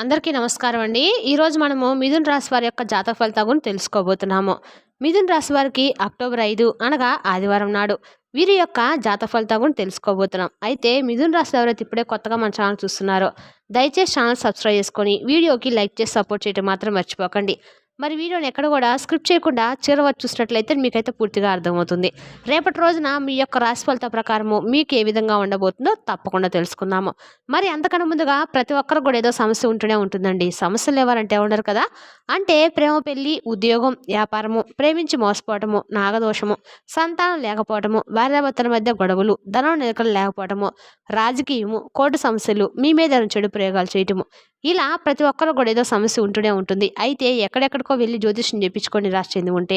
అందరికీ నమస్కారం అండి. ఈరోజు మనము మిథున్ రాశి వారి యొక్క జాతక ఫలితాల గురించి తెలుసుకోబోతున్నాము. మిథున్ రాశి వారికి అక్టోబర్ ఐదు అనగా ఆదివారం నాడు. వీరి యొక్క జాతక ఫలితాల గురించి తెలుసుకోబోతున్నాం. అయితే మిథున్ రాశి ఎవరైతే ఇప్పుడే కొత్తగా మన ఛానల్ చూస్తున్నారో దయచేసి ఛానల్ సబ్స్క్రైబ్ చేసుకొని వీడియోకి లైక్ చేసి సపోర్ట్ చేయడం మాత్రం మర్చిపోకండి. మరి వీడియోని ఎక్కడ కూడా స్క్రిప్ట్ చేయకుండా చిరవచ్చి చూసినట్లయితే మీకైతే పూర్తిగా అర్థమవుతుంది. రేపటి రోజున మీ యొక్క రాశి ఫలిత ప్రకారము మీకు ఏ విధంగా ఉండబోతుందో తప్పకుండా తెలుసుకుందాము. మరి అంతకన్నా ముందుగా ప్రతి ఒక్కరు కూడా ఏదో సమస్య ఉంటూనే ఉంటుందండి. సమస్యలు ఎవరంటే ఉండరు కదా. అంటే ప్రేమ పెళ్ళి ఉద్యోగం వ్యాపారము ప్రేమించి మోసపోవటము నాగదోషము సంతానం లేకపోవటము భార్యాభర్తల మధ్య గొడవలు ధనం నిలకలు లేకపోవటము రాజకీయము కోర్టు సమస్యలు మీ మీద చెడు ప్రయోగాలు చేయటము. ఇలా ప్రతి ఒక్కరు కూడా ఏదో సమస్య ఉంటూనే ఉంటుంది. అయితే ఎక్కడెక్కడ ఎక్కడికో వెళ్ళి జ్యోతిష్యం చెప్పించుకొని రాసి చెంది ఉంటే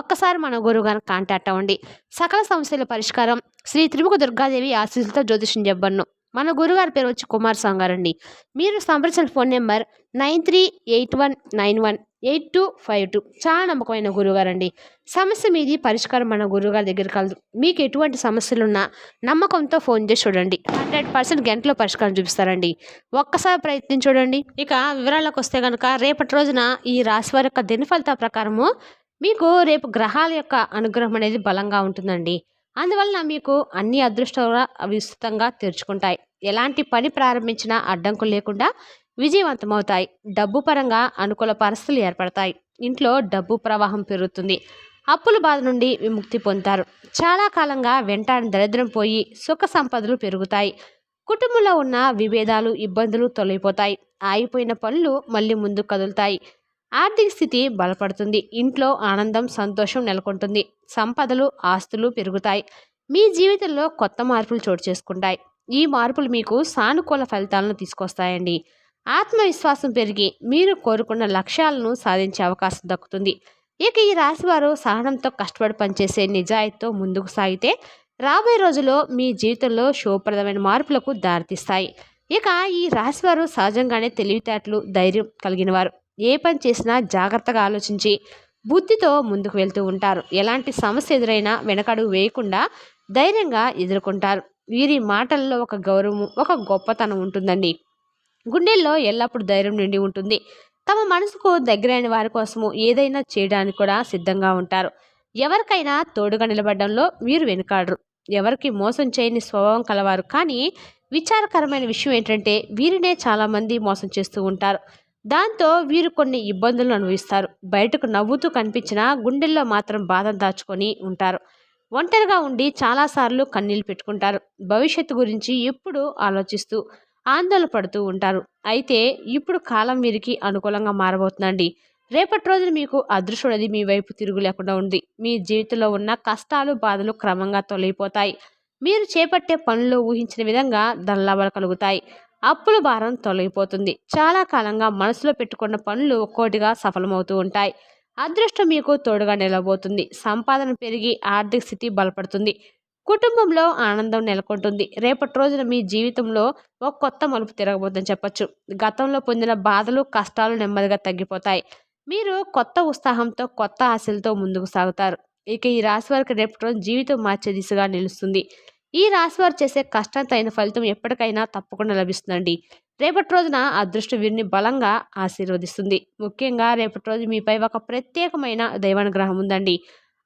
ఒక్కసారి మన గురువు గారిని కాంటాక్ట్ అవ్వండి. సకల సమస్యల పరిష్కారం శ్రీ త్రిముఖ దుర్గాదేవి ఆశీస్సులతో జ్యోతిష్యం చెప్పను మన గురుగారి పేరు వచ్చి కుమార్ సాంగ్ గారండి. మీరు సంప్రదించిన phone number nine three eight one nine one eight two five two. చాలా నమ్మకమైన గురువుగారండి. సమస్య మీది పరిష్కారం మన గురువుగారి దగ్గర కలదు. మీకు ఎటువంటి సమస్యలున్నా నమ్మకంతో ఫోన్ చేసి చూడండి. హండ్రెడ్ పర్సెంట్ గంటలో పరిష్కారం చూపిస్తారండి. ఒక్కసారి ప్రయత్నం చూడండి. ఇక వివరాలకు వస్తే కనుక రేపటి రోజున ఈ రాశి వారి యొక్క దినఫలిత ప్రకారము మీకు రేపు గ్రహాల యొక్క అనుగ్రహం అనేది బలంగా ఉంటుందండి. అందువలన మీకు అన్ని అదృష్టాలు విస్తృతంగా తెరుచుకుంటాయి. ఎలాంటి పని ప్రారంభించినా అడ్డంకులు లేకుండా విజయవంతమవుతాయి. డబ్బు పరంగా అనుకూల పరిస్థితులు ఏర్పడతాయి. ఇంట్లో డబ్బు ప్రవాహం పెరుగుతుంది. అప్పుల బాధ నుండి విముక్తి పొందుతారు. చాలా కాలంగా వెంటాడిన దరిద్రం పోయి సుఖ సంపదలు పెరుగుతాయి. కుటుంబంలో ఉన్న విభేదాలు ఇబ్బందులు తొలగిపోతాయి. ఆగిపోయిన పనులు మళ్ళీ ముందు కదులుతాయి. ఆర్థిక స్థితి బలపడుతుంది. ఇంట్లో ఆనందం సంతోషం నెలకొంటుంది. సంపదలు ఆస్తులు పెరుగుతాయి. మీ జీవితంలో కొత్త మార్పులు చోటు చేసుకుంటాయి. ఈ మార్పులు మీకు సానుకూల ఫలితాలను తీసుకొస్తాయండి. ఆత్మవిశ్వాసం పెరిగి మీరు కోరుకున్న లక్ష్యాలను సాధించే అవకాశం దక్కుతుంది. ఇక ఈ రాశివారు సహనంతో కష్టపడి పనిచేసే నిజాయితీతో ముందుకు సాగితే రాబోయే రోజుల్లో మీ జీవితంలో శుభప్రదమైన మార్పులకు దారితీస్తాయి. ఇక ఈ రాశివారు సహజంగానే తెలివితేటలు ధైర్యం కలిగిన వారు ఏ పని చేసినా జాగ్రత్తగా ఆలోచించి బుద్ధితో ముందుకు వెళ్తూ ఉంటారు. ఎలాంటి సమస్య ఎదురైనా వెనకడుగు వేయకుండా ధైర్యంగా ఎదుర్కొంటారు. వీరి మాటల్లో ఒక గౌరవం ఒక గొప్పతనం ఉంటుందండి. గుండెల్లో ఎల్లప్పుడూ ధైర్యం నిండి ఉంటుంది. తమ మనసుకు దగ్గరైన వారి కోసము ఏదైనా చేయడానికి కూడా సిద్ధంగా ఉంటారు. ఎవరికైనా తోడుగా నిలబడడంలో వీరు వెనుకాడరు. ఎవరికి మోసం చేయని స్వభావం కలవారు. కానీ విచారకరమైన విషయం ఏంటంటే వీరినే చాలామంది మోసం చేస్తూ ఉంటారు. దాంతో వీరు కొన్ని ఇబ్బందులను అనుభవిస్తారు. బయటకు నవ్వుతూ కనిపించినా గుండెల్లో మాత్రం బాధ దాచుకొని ఉంటారు. ఒంటరిగా ఉండి చాలాసార్లు కన్నీళ్ళు పెట్టుకుంటారు. భవిష్యత్తు గురించి ఎప్పుడూ ఆలోచిస్తూ ఆందోళన పడుతూ ఉంటారు. అయితే ఇప్పుడు కాలం వీరికి అనుకూలంగా మారబోతుందండి. రేపటి రోజున మీకు అదృష్టం మీ వైపు తిరుగు లేకుండా ఉంది. మీ జీవితంలో ఉన్న కష్టాలు బాధలు క్రమంగా తొలగిపోతాయి. మీరు చేపట్టే పనులు ఊహించిన విధంగా ధనలాభాలు కలుగుతాయి. అప్పుల భారం తొలగిపోతుంది. చాలా కాలంగా మనసులో పెట్టుకున్న పనులు ఒక్కోటిగా సఫలమవుతూ ఉంటాయి. అదృష్టం మీకు తోడుగా నిలబోతుంది. సంపాదన పెరిగి ఆర్థిక స్థితి బలపడుతుంది. కుటుంబంలో ఆనందం నెలకొంటుంది. రేపటి రోజున మీ జీవితంలో ఒక కొత్త మలుపు తిరగబోతుందని చెప్పచ్చు. గతంలో పొందిన బాధలు కష్టాలు నెమ్మదిగా తగ్గిపోతాయి. మీరు కొత్త ఉత్సాహంతో కొత్త ఆశలతో ముందుకు సాగుతారు. ఇక ఈ రాశి వారికి రేపటి రోజు జీవితం మార్చే దిశగా నిలుస్తుంది. ఈ రాశి వారు చేసే కష్టంతైన ఫలితం ఎప్పటికైనా తప్పకుండా లభిస్తుందండి. రేపటి రోజున అదృష్ట వీరిని బలంగా ఆశీర్వదిస్తుంది. ముఖ్యంగా రేపటి రోజు మీపై ఒక ప్రత్యేకమైన దైవానుగ్రహం ఉందండి.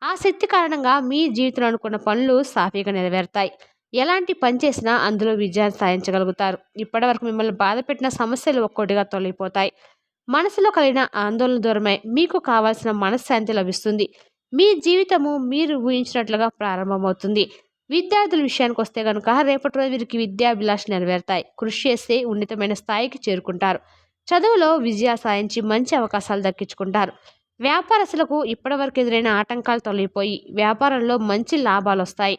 ఆ శక్తి కారణంగా మీ జీవితంలో అనుకున్న పనులు సాఫీగా నెరవేరుతాయి. ఎలాంటి పని చేసినా అందులో విజయాన్ని సాధించగలుగుతారు. ఇప్పటివరకు మిమ్మల్ని బాధ పెట్టిన సమస్యలు ఒక్కొక్కటిగా తొలగిపోతాయి. మనసులో కలిగిన ఆందోళన దూరమై మీకు కావాల్సిన మనశ్శాంతి లభిస్తుంది. మీ జీవితము మీరు ఊహించినట్లుగా ప్రారంభమవుతుంది. విద్యార్థుల విషయానికి వస్తే కనుక రేపటి రోజు వీరికి విద్యాభిలాష నెరవేరుతాయి. కృషి చేస్తే ఉన్నతమైన స్థాయికి చేరుకుంటారు. చదువులో విజయ సాధించి మంచి అవకాశాలు దక్కించుకుంటారు. వ్యాపారస్తులకు ఇప్పటివరకు ఎదురైన ఆటంకాలు తొలగిపోయి వ్యాపారంలో మంచి లాభాలు వస్తాయి.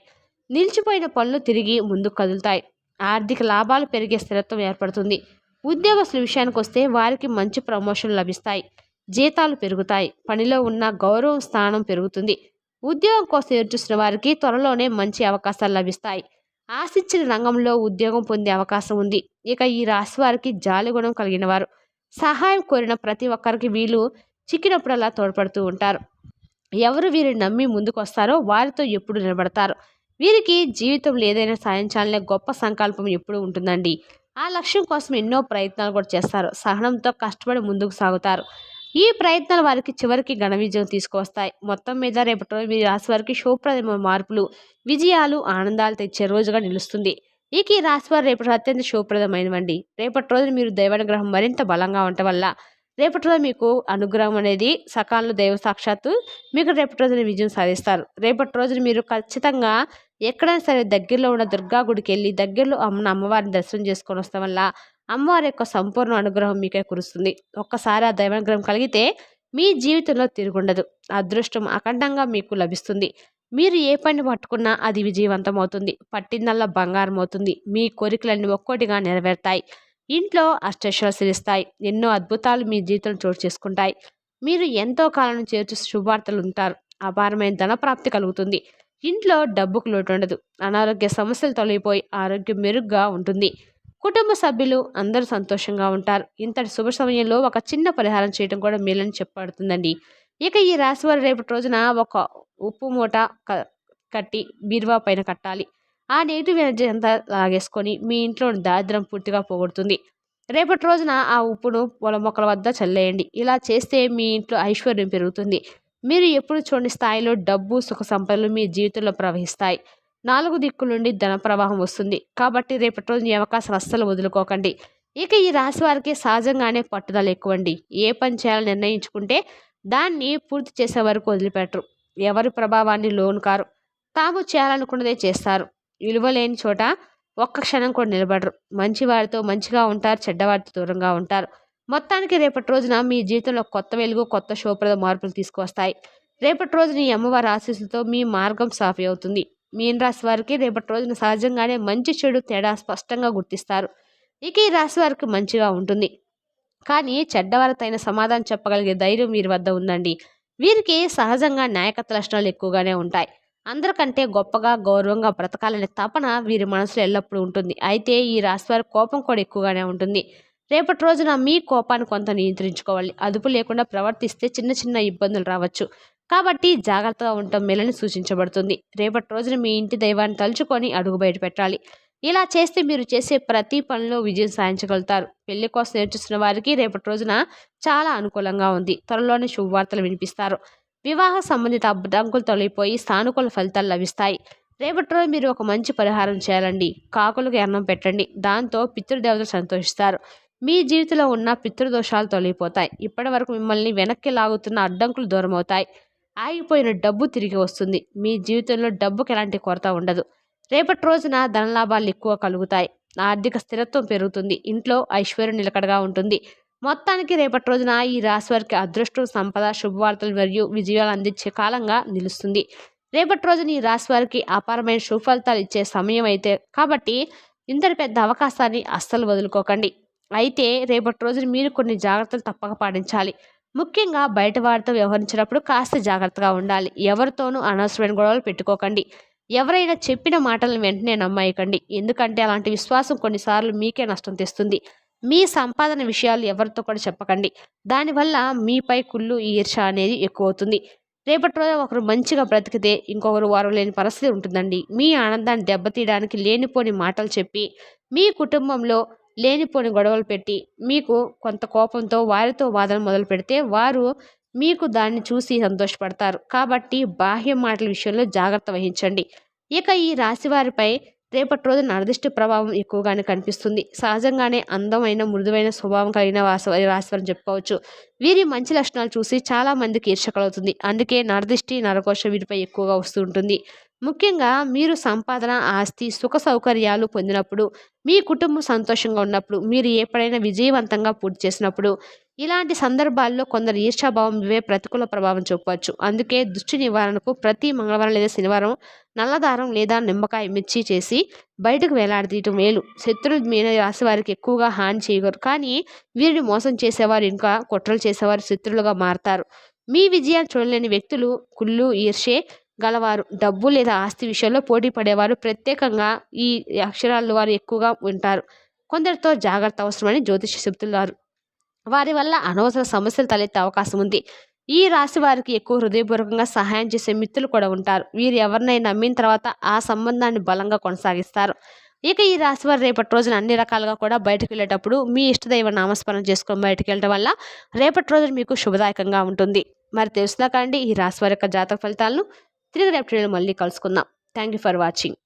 నిలిచిపోయిన పనులు తిరిగి ముందుకు కదులుతాయి. ఆర్థిక లాభాలు పెరిగే స్థిరత్వం ఏర్పడుతుంది. ఉద్యోగస్తుల విషయానికి వస్తే వారికి మంచి ప్రమోషన్లు లభిస్తాయి. జీతాలు పెరుగుతాయి. పనిలో ఉన్న గౌరవం స్థానం పెరుగుతుంది. ఉద్యోగం కోసం ఎదురుచూసిన వారికి త్వరలోనే మంచి అవకాశాలు లభిస్తాయి. ఆశించిన రంగంలో ఉద్యోగం పొందే అవకాశం ఉంది. ఇక ఈ రాశి వారికి జాలిగుణం కలిగిన వారు. సహాయం కోరిన ప్రతి ఒక్కరికి వీళ్ళు చిక్కినప్పుడల్లా తోడ్పడుతూ ఉంటారు. ఎవరు వీరిని నమ్మి ముందుకు వస్తారో వారితో ఎప్పుడు నిలబడతారు? వీరికి జీవితంలో ఏదైనా సాధించాలనే గొప్ప సంకల్పం ఎప్పుడు ఉంటుందండి. ఆ లక్ష్యం కోసం ఎన్నో ప్రయత్నాలు కూడా చేస్తారు. సహనంతో కష్టపడి ముందుకు సాగుతారు. ఈ ప్రయత్నాలు వారికి చివరికి ఘన విజయం తీసుకువస్తాయి. మొత్తం మీద రేపటి రోజు మీ రాశి వారికి శుభప్రదమైన మార్పులు విజయాలు ఆనందాలు తెచ్చే రోజుగా నిలుస్తుంది. ఇక ఈ రాశి వారు రేపటి అత్యంత శుభప్రదమైనవండి. రేపటి రోజు మీరు దైవానుగ్రహం మరింత బలంగా ఉండటం వల్ల రేపటి రోజు మీకు అనుగ్రహం అనేది సకాలంలో దైవ సాక్షాత్తు మీకు రేపటి రోజున విజయం సాధిస్తారు. రేపటి రోజున మీరు ఖచ్చితంగా ఎక్కడైనా సరే దగ్గరలో ఉన్న దుర్గా గుడికి వెళ్ళి దగ్గరలో అమ్మ అమ్మవారిని దర్శనం చేసుకొని వస్తాం వల్ల అమ్మవారి యొక్క సంపూర్ణ అనుగ్రహం మీకే కురుస్తుంది. ఒక్కసారి ఆ దైవానుగ్రహం కలిగితే మీ జీవితంలో తిరుగుండదు. అదృష్టం అఖండంగా మీకు లభిస్తుంది. మీరు ఏ పని పట్టుకున్నా అది విజయవంతం అవుతుంది. పట్టిందల్లా బంగారం అవుతుంది. మీ కోరికలన్నీ ఒక్కోటిగా నెరవేరుతాయి. ఇంట్లో అష్టశ్వసరిస్తాయి ఎన్నో అద్భుతాలు మీ జీవితంలో చోటు చేసుకుంటాయి. మీరు ఎంతో కాలం నుంచి చేర్చు శుభార్తలు ఉంటారు. అపారమైన ధనప్రాప్తి కలుగుతుంది. ఇంట్లో డబ్బుకు లోటు ఉండదు. అనారోగ్య సమస్యలు తొలగిపోయి ఆరోగ్యం మెరుగ్గా ఉంటుంది. కుటుంబ సభ్యులు అందరూ సంతోషంగా ఉంటారు. ఇంతటి శుభ సమయంలో ఒక చిన్న పరిహారం చేయడం కూడా మేలని చెప్పబడుతుందండి. ఇక ఈ రాశి వారు రేపటి రోజున ఒక ఉప్పు మూట కట్టి బీరువా పైన కట్టాలి. ఆ నెగిటివ్ ఎనర్జీ అంతా లాగేసుకొని మీ ఇంట్లో దారిద్రం పూర్తిగా పోగొడుతుంది. రేపటి రోజున ఆ ఉప్పును పొల మొక్కల వద్ద చల్లేయండి. ఇలా చేస్తే మీ ఇంట్లో ఐశ్వర్యం పెరుగుతుంది. మీరు ఎప్పుడు చూడని స్థాయిలో డబ్బు సుఖ సంపదలు మీ జీవితంలో ప్రవహిస్తాయి. నాలుగు దిక్కుల నుండి ధన ప్రవాహం వస్తుంది. కాబట్టి రేపటి రోజు ఈ అవకాశం అస్సలు వదులుకోకండి. ఇక ఈ రాశి వారికి సహజంగానే పట్టుదల ఎక్కువండి. ఏ పని చేయాలని నిర్ణయించుకుంటే దాన్ని పూర్తి చేసే వరకు వదిలిపెట్టరు. ఎవరి ప్రభావాన్ని లోను కారు. తాము చేయాలనుకున్నదే చేస్తారు. విలువ లేని చోట ఒక్క క్షణం కూడా నిలబడరు. మంచి వారితో మంచిగా ఉంటారు చెడ్డవారితో దూరంగా ఉంటారు. మొత్తానికి రేపటి రోజున మీ జీవితంలో కొత్త వెలుగు కొత్త శోప్రద మార్పులు తీసుకువస్తాయి. రేపటి రోజున ఈ అమ్మవారి ఆశీస్సులతో మీ మార్గం సాఫీ అవుతుంది. మీన రాశి వారికి రేపటి రోజున సహజంగానే మంచి చెడు తేడా స్పష్టంగా గుర్తిస్తారు. ఇక ఈ రాశి వారికి మంచిగా ఉంటుంది. కానీ చెడ్డవారితైన సమాధానం చెప్పగలిగే ధైర్యం వీరి వద్ద ఉందండి. వీరికి సహజంగా నాయకత్వ లక్షణాలు ఎక్కువగానే ఉంటాయి. అందరికంటే గొప్పగా గౌరవంగా బ్రతకాలనే తపన వీరి మనసులో ఎల్లప్పుడూ ఉంటుంది. అయితే ఈ రాశివారి కోపం కూడా ఎక్కువగానే ఉంటుంది. రేపటి రోజున మీ కోపాన్ని కొంత నియంత్రించుకోవాలి. అదుపు లేకుండా ప్రవర్తిస్తే చిన్న చిన్న ఇబ్బందులు రావచ్చు. కాబట్టి జాగ్రత్తగా ఉండటం మేలని సూచించబడుతుంది. రేపటి రోజున మీ ఇంటి దైవాన్ని తలుచుకొని అడుగు బయట పెట్టాలి. ఇలా చేస్తే మీరు చేసే ప్రతి పనిలో విజయం సాధించగలుగుతారు. పెళ్ళి కోసం నేర్చుస్తున్న వారికి రేపటి రోజున చాలా అనుకూలంగా ఉంది. త్వరలోనే శుభవార్తలు వినిపిస్తారు. వివాహ సంబంధిత అడ్డంకులు తొలగిపోయి సానుకూల ఫలితాలు లభిస్తాయి. రేపటి రోజు మీరు ఒక మంచి పరిహారం చేయాలండి. కాకులకు అన్నం పెట్టండి. దాంతో పితృదేవతలు సంతోషిస్తారు. మీ జీవితంలో ఉన్న పితృదోషాలు తొలగిపోతాయి. ఇప్పటి వరకు మిమ్మల్ని వెనక్కి లాగుతున్న అడ్డంకులు దూరమవుతాయి. ఆగిపోయిన డబ్బు తిరిగి వస్తుంది. మీ జీవితంలో డబ్బుకి ఎలాంటి కొరత ఉండదు. రేపటి రోజున ధనలాభాలు ఎక్కువ కలుగుతాయి. ఆర్థిక స్థిరత్వం పెరుగుతుంది. ఇంట్లో ఐశ్వర్యం నిలకడగా ఉంటుంది. మొత్తానికి రేపటి రోజున ఈ రాశి వారికి అదృష్టం సంపద శుభవార్తలు మరియు విజయాలు అందించే కాలంగా నిలుస్తుంది. రేపటి రోజున ఈ రాశి వారికి అపారమైన శుభఫలితాలు ఇచ్చే సమయం అయితే కాబట్టి ఇంతటి పెద్ద అవకాశాన్ని అస్సలు వదులుకోకండి. అయితే రేపటి రోజున మీరు కొన్ని జాగ్రత్తలు తప్పక పాటించాలి. ముఖ్యంగా బయట వారితో వ్యవహరించినప్పుడు కాస్త జాగ్రత్తగా ఉండాలి. ఎవరితోనూ అనవసరమైన గొడవలు పెట్టుకోకండి. ఎవరైనా చెప్పిన మాటలను వెంటనే నమ్మాయకండి. ఎందుకంటే అలాంటి విశ్వాసం కొన్నిసార్లు మీకే నష్టం తెస్తుంది. మీ సంపాదన విషయాలు ఎవరితో కూడా చెప్పకండి. దానివల్ల మీపై కుళ్ళు ఈర్ష అనేది ఎక్కువ అవుతుంది రేపటి రోజు ఒకరు మంచిగా బ్రతికితే ఇంకొకరు వారు లేని పరిస్థితి ఉంటుందండి. మీ ఆనందాన్ని దెబ్బతీయడానికి లేనిపోని మాటలు చెప్పి మీ కుటుంబంలో లేనిపోని గొడవలు పెట్టి మీకు కొంత కోపంతో వారితో వాదన మొదలు పెడితే వారు మీకు దాన్ని చూసి సంతోషపడతారు. కాబట్టి బాహ్య మాటల విషయంలో జాగ్రత్త వహించండి. ఇక ఈ రాశి వారిపై రేపటి రోజు నరదిష్టి ప్రభావం ఎక్కువగానే కనిపిస్తుంది. సహజంగానే అందమైన మృదువైన స్వభావం కలిగిన వాసి రాశివారిని చెప్పుకోవచ్చు. వీరి మంచి లక్షణాలు చూసి చాలా మందికి ఈర్షకలవుతుంది అందుకే నరదిష్టి నరకోశ వీరిపై ఎక్కువగా వస్తూ ఉంటుంది. ముఖ్యంగా మీరు సంపాదన ఆస్తి సుఖ సౌకర్యాలు పొందినప్పుడు మీ కుటుంబం సంతోషంగా ఉన్నప్పుడు మీరు ఎప్పుడైనా విజయవంతంగా పూర్తి చేసినప్పుడు ఇలాంటి సందర్భాల్లో కొందరు ఈర్షాభావం ఇవే ప్రతికూల ప్రభావం చూపవచ్చు. అందుకే దృష్టి నివారణకు ప్రతి మంగళవారం లేదా శనివారం నల్లదారం లేదా నిమ్మకాయ మిర్చి చేసి బయటకు వేలాడదీయటం మేలు. శత్రులు మీద రాసి వారికి ఎక్కువగా హాని చేయగలరు. కానీ వీరిని మోసం చేసేవారు ఇంకా కుట్రలు చేసేవారు శత్రులుగా మారతారు. మీ విజయాన్ని చూడలేని వ్యక్తులు కుళ్ళు ఈర్షే గలవారు. డబ్బు లేదా ఆస్తి విషయంలో పోటీ పడేవారు ప్రత్యేకంగా ఈ అక్షరాలు వారు ఎక్కువగా ఉంటారు. కొందరితో జాగ్రత్త అవసరమని జ్యోతిష చెబుతున్నారు. వారి వల్ల అనవసర సమస్యలు తలెత్తే అవకాశం ఉంది. ఈ రాశి వారికి ఎక్కువ హృదయపూర్వకంగా సహాయం చేసే మిత్రులు కూడా ఉంటారు. వీరు ఎవరినైనా నమ్మిన తర్వాత ఆ సంబంధాన్ని బలంగా కొనసాగిస్తారు. ఇక ఈ రాశి వారు రేపటి రోజున అన్ని రకాలుగా కూడా బయటకు వెళ్ళేటప్పుడు మీ ఇష్టదైవ నామస్మరణ చేసుకొని బయటకు వెళ్ళడం వల్ల రేపటి రోజున మీకు శుభదాయకంగా ఉంటుంది. మరి తెలుసుదాకండి ఈ రాశి వారి యొక్క జాతక ఫలితాలను. తిరిగి రేపు మళ్ళీ కలుసుకుందాం. Thank you for watching